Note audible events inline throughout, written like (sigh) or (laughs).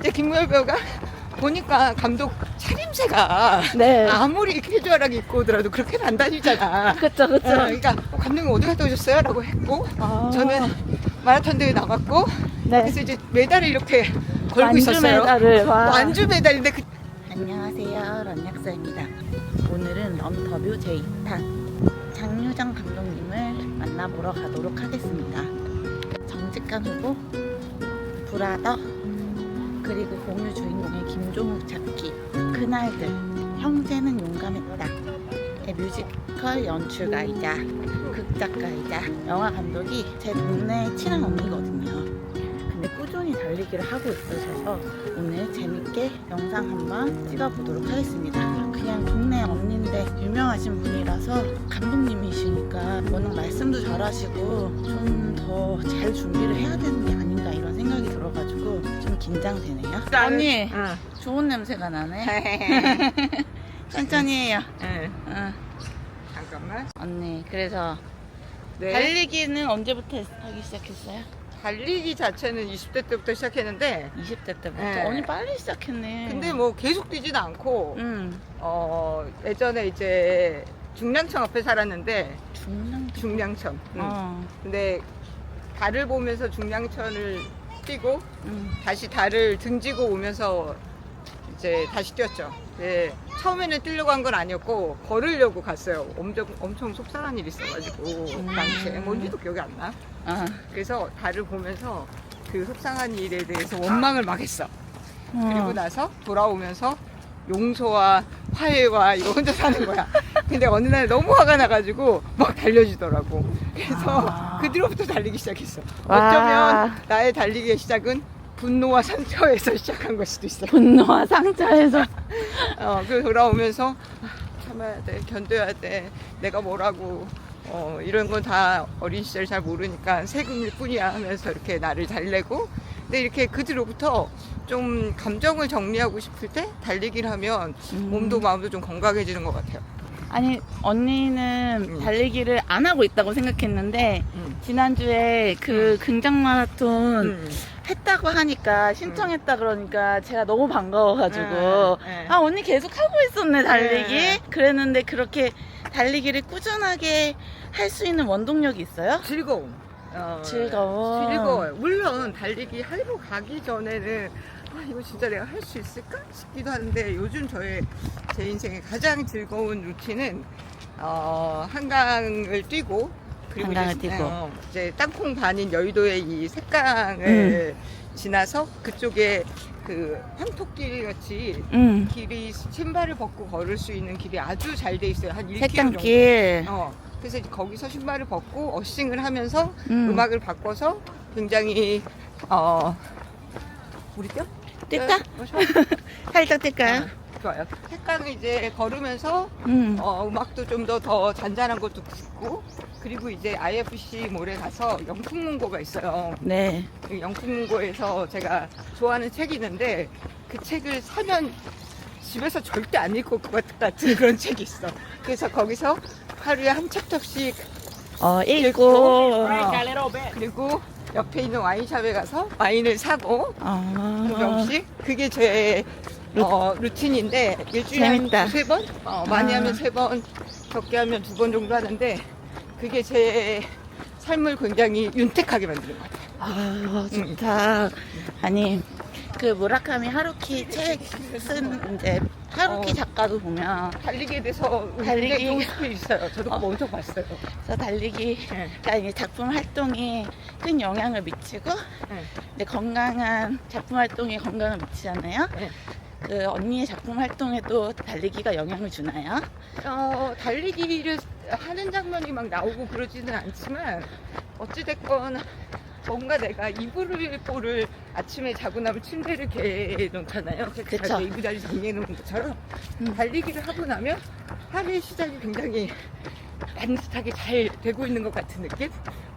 이제 김무열 배우가 보니까 감독 차림새가 네. 아무리 캐주얼하게 입고 오더라도 그렇게는 안 다니잖아. 그쵸, 그쵸. 어, 그러니까 어, 감독님 어디 갔다 오셨어요? 라고 했고 아. 저는 마라톤 대회 나갔고 네. 그래서 이제 메달을 이렇게 걸고 완주 있었어요. 메달을, 와. 완주 메달인데 그 안녕하세요. 런약서입니다. 오늘은 럼더뷰 제2탄 장유정 감독님을 만나보러 가도록 하겠습니다. 정직한 후보, 브라더, 그리고 공유 주인공의 김종욱 잡기, 그날들, 형제는 용감했다. 의 뮤지컬 연출가이자 극작가이자 영화 감독이 제 동네 친한 언니거든요. 근데 꾸준히 달리기를 하고 있으셔서 오늘 재밌게 영상 한번 찍어보도록 하겠습니다. 그냥 동네 언니인데 유명하신 분이라서 감독님이시니까 워낙 말씀도 잘하시고 좀 더 잘 준비를 해야 되는 게 아닌가 이런 생각이 좀 긴장되네요. 언니 응. 좋은 냄새가 나네. (laughs) (laughs) 천천히 해요. 응. 응. 잠깐만. 언니 그래서 네. 달리기는 언제부터 하기 시작했어요? 달리기 자체는 20대 때부터 시작했는데 20대 때부터. 네. 언니 빨리 시작했네. 근데 뭐 계속 뛰지는 않고 응. 어 예전에 이제 중량천 앞에 살았는데 중량. 중량천. 응. 어. 근데 달을 보면서 중량천을 뛰고 응. 다시 달을 등지고 오면서 이제 다시 뛰었죠. 네, 처음에는 뛰려고 한 건 아니었고 걸으려고 갔어요. 엄청 엄청 속상한 일이 있어가지고 음. 당시에 뭔지도 기억이 안 나. 아. 그래서 달을 보면서 그 속상한 일에 대해서 원망을 막 했어. 그리고 어. 나서 돌아오면서 용서와 화해와 이거 혼자 사는 거야. 근데 어느 날 너무 화가 나가지고 막 달려주더라고. 그래서 아. 그 뒤로부터 달리기 시작했어. 와. 어쩌면 나의 달리기의 시작은 분노와 상처에서 시작한 걸 수도 있어. 분노와 상처에서. (laughs) 어, 그 돌아오면서 아, 참아야 돼, 견뎌야 돼. 내가 뭐라고 어, 이런 건 다 어린 시절 잘 모르니까 세금일 뿐이야 하면서 이렇게 나를 달래고. 근데 이렇게 그 뒤로부터 좀 감정을 정리하고 싶을 때 달리기를 하면 음. 몸도 마음도 좀 건강해지는 것 같아요. 아니 언니는 음. 달리기를 안 하고 있다고 생각했는데 음. 지난주에 그 긍정 마라톤 음. 했다고 하니까 신청했다 그러니까 제가 너무 반가워가지고 네, 네. 아 언니 계속 하고 있었네 달리기 네. 그랬는데 그렇게 달리기를 꾸준하게 할 수 있는 원동력이 있어요? 즐거움. 어, 즐거움. 즐거워요. 물론 달리기 하러 가기 전에는 아 이거 진짜 내가 할 수 있을까 싶기도 하는데 요즘 저의 제 인생의 가장 즐거운 루틴은 어, 한강을 뛰고 그리고 한강을 이제, 뛰고. 어, 이제 땅콩 반인 여의도의 이 색강을 음. 지나서 그쪽에 그 황토길 같이 응 길이 신발을 벗고 걸을 수 있는 길이 아주 잘 돼 있어요. 한 1km 정도. 색감길 어, 그래서 이제 거기서 신발을 벗고 어싱을 하면서 음. 음. 악을 바꿔서 굉장히 어 우리 뼈? 뛸까? 어, 좋아. (laughs) 살짝 뛸까요? 좋아요. 색감을 이제 걸으면서 응 어, 음악도 좀 더 더 잔잔한 것도 듣고 그리고 이제 IFC 몰에 가서 영풍문고가 있어요. 네. 그 영풍문고에서 제가 좋아하는 책이 있는데 그 책을 사면 집에서 절대 안 읽을 것 같은 그런 (laughs) 책이 있어. 그래서 거기서 하루에 한 챕터씩 어, 읽고. 읽고 어, 그리고 옆에 있는 와인샵에 가서 와인을 사고 한 아, 병씩 그게 제 어, 루틴인데 일주일에 재밌다. 한 두세 번? 어, 많이 아. 하면 세 번, 적게 하면 두 번 정도 하는데 그게 제 삶을 굉장히 윤택하게 만드는 것 같아요. 아, 좋다. 아니, 그 무라카미 하루키 책 쓴 이제 하루키 어. 작가도 보면 달리기에 대해서 달리기. 굉장히 좋은 있어요. 저도 그거 어. 엄청 봤어요. 저 달리기가 네. 이제 작품 활동에 큰 영향을 미치고 네. 이제 건강한 작품 활동에 건강을 미치잖아요. 네. 그 언니의 작품 활동에도 달리기가 영향을 주나요? 어, 달리기를 하는 장면이 막 나오고 그러지는 않지만 어찌됐건 뭔가 내가 이불을 아침에 자고 나면 침대를 개 놓잖아요. 그쵸. 그래서 이부자리 정리해 놓은 것처럼 음. 달리기를 하고 나면 하루의 시작이 굉장히 반듯하게 잘 되고 있는 것 같은 느낌?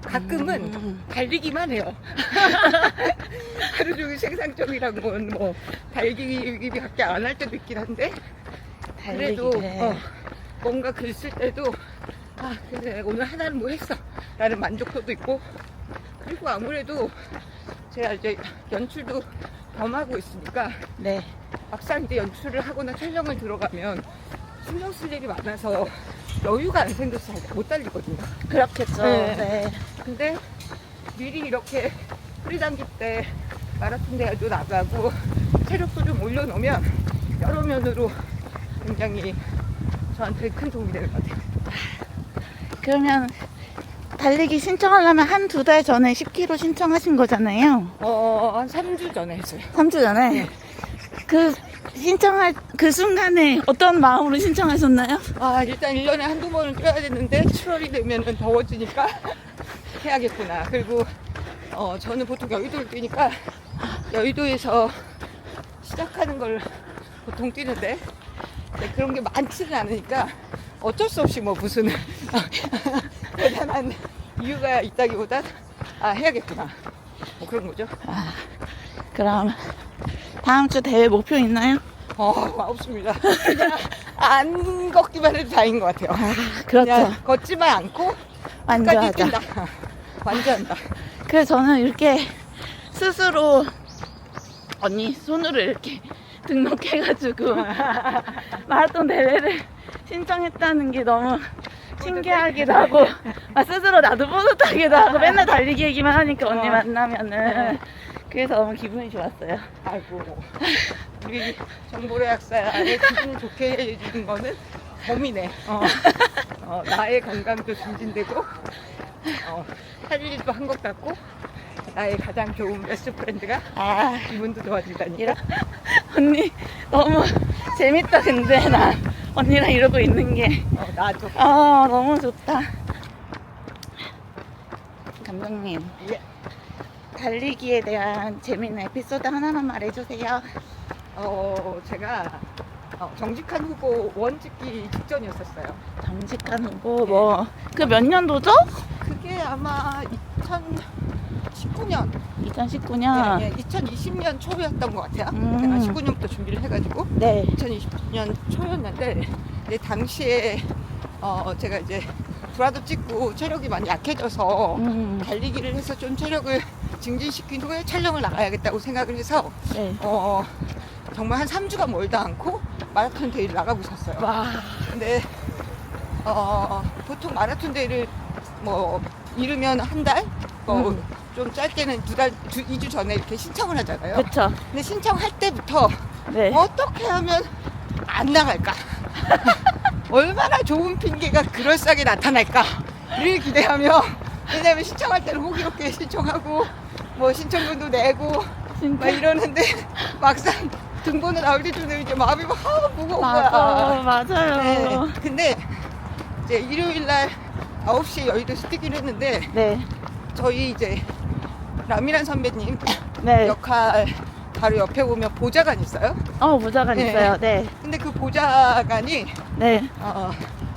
가끔은 음. 달리기만 해요. (laughs) 하루 종일 생산적이라는 건뭐 달리기밖에 안 할 때도 있긴 한데 그래도 달리기를. 어, 뭔가 글 쓸 때도 아 그래 오늘 하나는 뭐 했어 라는 만족도도 있고 그리고 아무래도 제가 이제 연출도 겸하고 있으니까 네. 막상 이제 연출을 하거나 촬영을 들어가면 신경 쓸 일이 많아서 여유가 안 생겨서 잘 못 달리거든요. 그렇겠죠. 네. 네. 근데 미리 이렇게 프리단기 때 마라톤 대회도 나가고 체력도 좀 올려놓으면 여러 면으로 굉장히 저한테 큰 도움이 되는 것 같아요. 그러면 달리기 신청하려면 한 두 달 전에 10km 신청하신 거잖아요. 어, 한 3주 전에 했어요. 3주 전에. 그 신청할 그 순간에 어떤 마음으로 신청하셨나요? 아, 일단 1년에 한두 번은 뛰어야 되는데 7월이 되면 더워지니까 (laughs) 해야겠구나. 그리고 어, 저는 보통 여의도를 뛰니까 여의도에서 시작하는 걸 보통 뛰는데 네, 그런 게 많지는 않으니까 어쩔 수 없이 뭐 무슨 한 이유가 있다기보다 아, 해야겠구나. 뭐 그런 거죠. 그럼 다음 주 대회 목표 있나요? 어, 없습니다. 그냥 안 걷기만 해도 다행인 것 같아요. 그렇죠. 그냥 걷지만 않고 완주하자. 뛴다. 완주한다. 그래서 저는 이렇게 스스로 언니 손으로 이렇게 등록해가지고 (laughs) 마라톤 대회를 신청했다는 게 너무 신기하기도 하고 아, 스스로 나도 뿌듯하기도 하고 맨날 달리기 얘기만 하니까 언니 어. 만나면은 그래서 너무 기분이 좋았어요. 아이고 (laughs) 우리 정보래 약사의 기분 좋게 해주는 거는 범이네. 어. (laughs) 어, 나의 건강도 증진되고 어, 할 일도 한것 같고 나의 가장 좋은 베스트 프렌드가 아 기분도 좋아지다니. 이런 언니 너무 재밌다 근데 나 언니랑 이러고 있는 게 어, 나도. 아 너무 좋다. 감독님 예. 달리기에 대한 재밌는 에피소드 하나만 말해주세요. 어, 제가 어, 정직한 후보 원 찍기 직전이었었어요. 정직한 후보 뭐 그 몇 년도죠? 그게 아마 2019년, 2019년. 네, 2020년 초였던 것 같아요. 음. 제가 19년부터 준비를 해가지고 네. 2020년 초였는데 네, 당시에 어, 제가 이제 브라도 찍고 체력이 많이 약해져서 음. 달리기를 해서 좀 체력을 증진시킨 후에 촬영을 나가야겠다고 생각을 해서 네. 어, 정말 한 3주가 멀다 않고 마라톤 대회를 나가고 있었어요. 와. 근데 어, 보통 마라톤 대회를 뭐 이르면 한 달, 뭐 음. 좀 짧게는 두 달, 두, 2주 전에 이렇게 신청을 하잖아요. 그쵸. 근데 신청할 때부터 네. 어떻게 하면 안 나갈까? (laughs) 얼마나 좋은 핑계가 그럴싸하게 나타날까를 기대하며 왜냐면 신청할 때는 호기롭게 신청하고 뭐 신청금도 내고 막 진짜. 이러는데 막상 등본을 나올 때쯤 이제 마음이 막 아, 무거운 맞아. 거야. 맞아요. 네. 근데 이제 일요일 날 9시에 여의도에서 뛰기로 했는데 네. 저희 이제 라미란 선배님 네. 역할 바로 옆에 보면 보좌관 있어요. 어, 모자가 네. 있어요. 네. 근데 그 보좌관이 네. 어,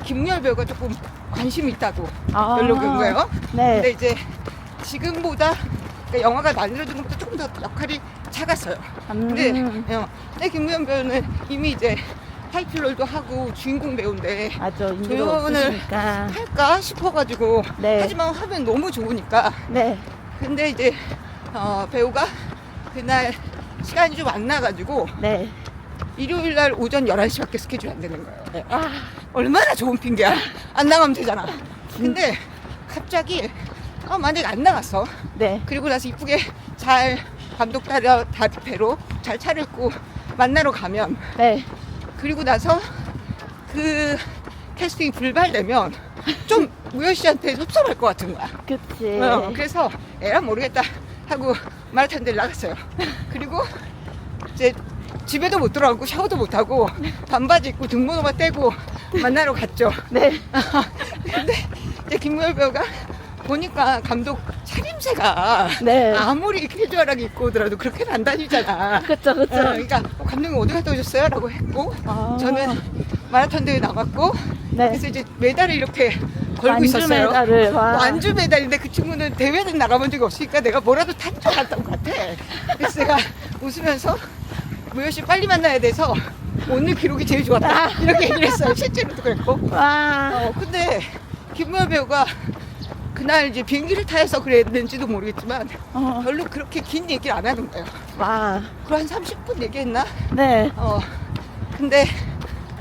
김무열 배우가 조금 관심이 있다고 아. 연락이 온 거예요. 근데 네. 이제 지금보다 그러니까 영화가 만들어진 것보다 조금 더 역할이 작았어요. 근데, 음. 어, 근데 김무열 배우는 이미 이제 타이틀롤도 하고 주인공 배우인데 조연을. 할까 싶어가지고 네. 하지만 하면 너무 좋으니까 네. 근데 이제 어, 배우가 그날 시간이 좀 안 나가지고 네. 일요일 날 오전 11시밖에 스케줄이 안 되는 거예요. 아. 얼마나 좋은 핑계야. 안 나가면 되잖아. 근데 갑자기 아, 만약에 안 나갔어. 네. 그리고 나서 이쁘게 잘 감독 따라 다 배로 잘 차려입고 만나러 가면 네. 그리고 나서 그 캐스팅이 불발되면 좀 우열 씨한테 섭섭할 것 같은 거야. 그치. 어, 그래서 에라 모르겠다 하고 마라톤 대를 나갔어요. 그리고 이제 집에도 못 들어가고 샤워도 못 하고 반바지 입고 등번호만 떼고 만나러 갔죠. (laughs) 네. (laughs) 근데 이제 김무열 배우가 보니까 감독 차림새가 네. 아무리 캐주얼하게 입고 오더라도 그렇게는 안 다니잖아. 그쵸, 어, 그쵸. 그러니까 어, 감독님 어디 갔다 오셨어요? 라고 했고 아. 저는 마라톤 대회 나갔고 네. 그래서 이제 메달을 이렇게 걸고 완주 있었어요. 메달을, 와. 완주 메달인데 그 친구는 대회는 나가본 적이 없으니까 내가 뭐라도 탄 줄 알았던 것 같아. 그래서 내가 웃으면서 무효 씨 빨리 만나야 돼서 오늘 기록이 제일 좋았다. 이렇게 얘기를 했어요. 실제로도 그랬고. 와. 어, 근데 김무열 배우가 그날 이제 비행기를 타서 그랬는지도 모르겠지만 어, 별로 그렇게 긴 얘기를 안 하는 거예요. 와, 그걸 한 30분 얘기했나? 네, 어. 근데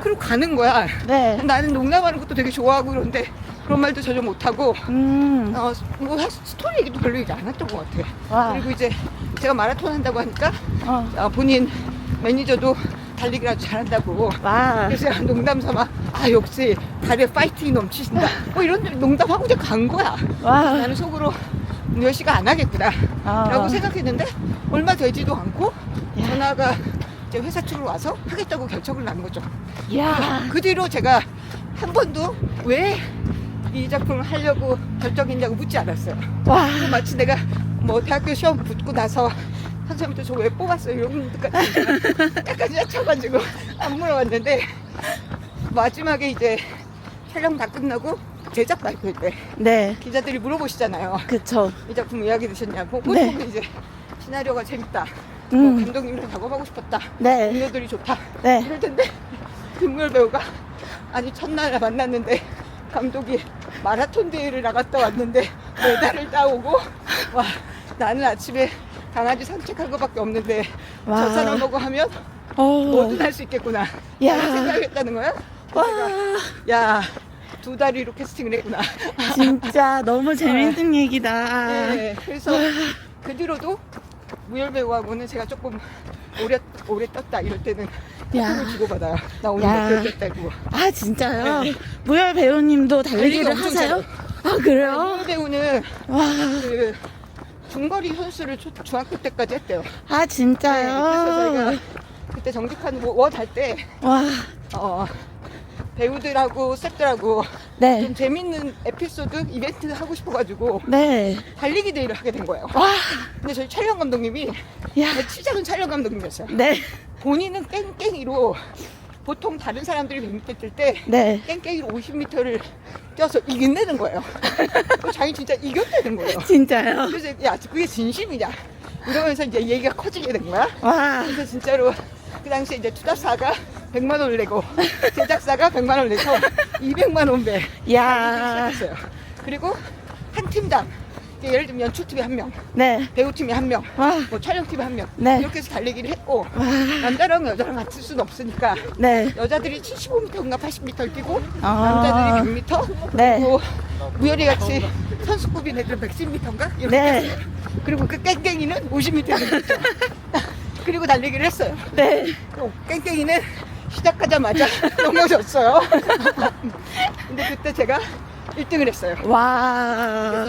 그리고 가는 거야. 네, 나는 농담하는 것도 되게 좋아하고 그런데 그런 말도 전혀 못하고 음, 어, 뭐 스토리 얘기도 별로 얘기 안 했던 것 같아. 와, 그리고 이제 제가 마라톤 한다고 하니까 어, 아, 본인 매니저도 달리기를 아주 잘한다고. 와, 그래서 제가 농담 삼아 아 역시 다리에 파이팅이 넘치신다. 뭐 이런 농담하고 이제 간 거야. 와, 나는 속으로 몇 시가 안 하겠구나. 어. 라고 생각했는데 얼마 되지도 않고 야. 전화가 이제 회사 측으로 와서 하겠다고 결정을 난 거죠. 야, 그 뒤로 제가 한 번도 왜 이 작품을 하려고 결정했냐고 묻지 않았어요. 와, 마치 내가 뭐 대학교 시험 붙고 나서 선생님한테 저 왜 뽑았어요? 이런 것까지 약간 야쳐가지고 안 물어봤는데 마지막에 이제 촬영 다 끝나고 제작 발표할 때 네, 기자들이 물어보시잖아요. 그쵸, 이 작품 이야기 드셨냐고. 네. 보통은 이제 시나리오가 재밌다. 음. 뭐 감독님이랑 작업하고 싶었다. 네, 동료들이 좋다. 네, 이럴 텐데 (laughs) 김무열 배우가 아니 첫날 만났는데 감독이 마라톤 대회를 나갔다 왔는데 메달을 따오고 와 나는 아침에 강아지 산책한 것밖에 없는데 와. 저 사람하고 하면 어, 뭐든 할 수 있겠구나. 야. 라는 생각했다는 거야? 와, 야두 다리 로 캐스팅을 했구나. 진짜 너무 재밌는 얘기다. 네, 그래서 그 뒤로도 무열 배우하고는 제가 조금 오래 오래 떴다 이럴 때는 야. 을 주고받아요 나 오늘 야. 몇개 떴다고 아, 진짜요? 네. 무열 배우님도 달리기를 달리기 엄청 하세요? 아, 그래요? 무열 배우는 와, 그 중거리 선수를 초- 중학교 때까지 했대요. 아, 네, 진짜요? 그래서 저희가 그때 정직한 워할때 와, 어, 배우들하고 스태프들하고 네, 좀 재밌는 에피소드 이벤트 하고 싶어가지고 네, 달리기 대회를 하게 된 거예요. 와, 근데 저희 촬영 감독님이 야, 제 치작은 촬영 감독님이었어요. 네, 본인은 깽깽이로 보통 다른 사람들이 100m 뛸 때 네, 깽깽이로 50m를 뛰어서 이긴다는 거예요. 자기 진짜 이겼다는 거예요. 진짜요? 그래서 야 그게 진심이냐 이러면서 이제 얘기가 커지게 된 거야 와, 그래서 진짜로 그 당시에 이제 투자사가 100만 원을 내고 제작사가 100만 원을 내서 200만 원배 야, 시작했어요 그리고 한 팀당 이제 예를 들면 연출팀이 한명 네, 배우팀이 한명 와, 뭐 촬영팀이 한명 네. 이렇게 해서 달리기를 했고 와, 남자랑 여자랑 같을 수는 없으니까 네, 여자들이 75m인가 80m를 뛰고 아. 남자들이 100m 네. 그리고 무열이 같이 선수급인 애들은 110m인가 이렇게 네. 했어요. 그리고 그 깽깽이는 50m를 했죠 (laughs) 그리고 달리기를 했어요 네, 또 깽깽이는 시작하자마자 (laughs) 넘어졌어요. (laughs) 근데 그때 제가 1등을 했어요. 와,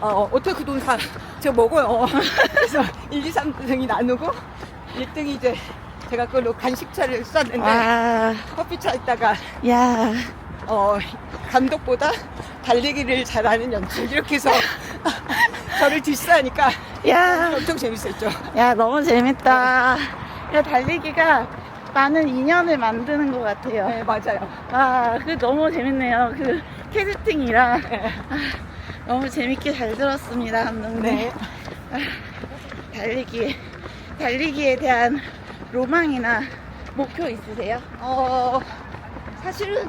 어, 어떻게 그 돈 다 제가 먹어요. (laughs) 그래서 1, 2, 3등이 나누고 1등이 이제 제가 그걸로 간식차를 쐈는데 와, 커피차 있다가 야, 어, 감독보다 달리기를 잘하는 연출. 이렇게 해서 저를 디스하니까 야, 엄청 재밌었죠. 야, 너무 재밌다. 이 달리기가 많은 인연을 만드는 것 같아요. 네 맞아요. 아, 그 너무 재밌네요. 그 캐스팅이랑 네. 너무 재밌게 잘 들었습니다, 감독님. 네. 달리기, 달리기에 대한 로망이나 목표 있으세요? 어 사실은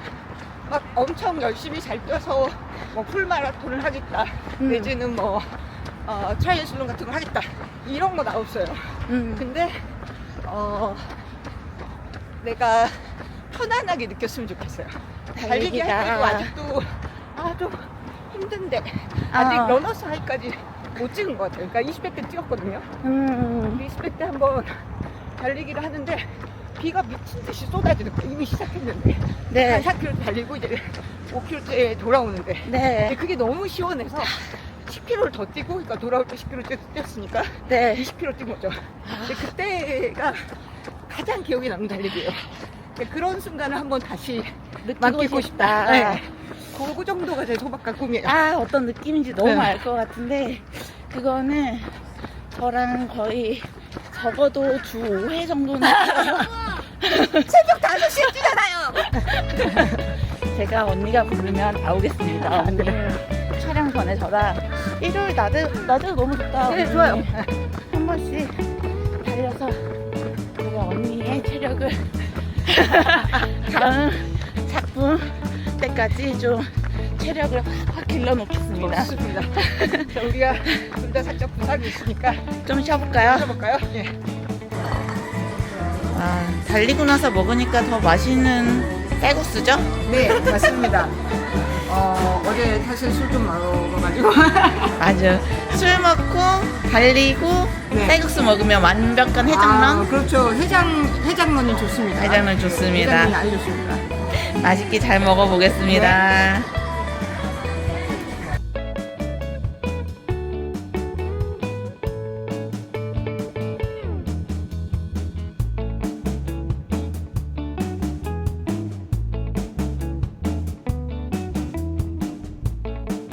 막 엄청 열심히 잘 뛰어서 뭐 풀마라톤을 하겠다 음. 내지는 뭐 어, 트라이애슬론 같은 걸 하겠다 이런 건 없어요. 음, 근데 어 내가 편안하게 느꼈으면 좋겠어요. 달리기 할 때도 달리기가. 아직도 아좀 힘든데 아직 아. 러너스 하이까지 못 찍은 것 같아요. 그러니까 20회 때 뛰었거든요. 음, 20회 때 한번 달리기를 하는데 비가 미친 듯이 쏟아지는 거예요. 이미 시작했는데 네, 한 4km 달리고 이제 5km째 돌아오는데 네, 그게 너무 시원해서 10km를 더 뛰고 그러니까 돌아올 때 10km 뛰었으니까 네. 20km 뛴 거죠. 근데 그때가 가장 기억에 남는 달리기예요. 근데 그런 순간을 한번 다시 느끼고 싶다. 네. 그 정도가 제 소박한 꿈이에요. 아, 어떤 느낌인지 너무 네. 알것 같은데, 그거는 저랑 거의 적어도 주 5회 정도는 (laughs) (laughs) 새벽 5시에 뛰잖아요. (laughs) 제가 언니가 부르면 나오겠습니다. 언니 촬영 전에 저랑 일요일 낮에, 낮에도 너무 좋다. 네, 언니. 좋아요. 한 번씩 달려서 언니의 체력을 다음 작품 때까지 좀 체력을 확 길러놓겠습니다. 좋습니다. 자, 우리가 둘 다 살짝 부상이 있으니까 좀 쉬어볼까요? 해볼까요? 예. 아, 달리고 나서 먹으니까 더 맛있는 쌀국수죠? 네, 맞습니다. 어, 어제 사실 술 좀 먹어가지고. (laughs) 맞아. 술 먹고 달리고 네. 쌀국수 먹으면 완벽한 아, 해장런. 그렇죠. 해장, 해장론이 좋습니다. 해장론 좋습니다. 해장론이 아주 좋습니다. 맛있게 잘 먹어보겠습니다.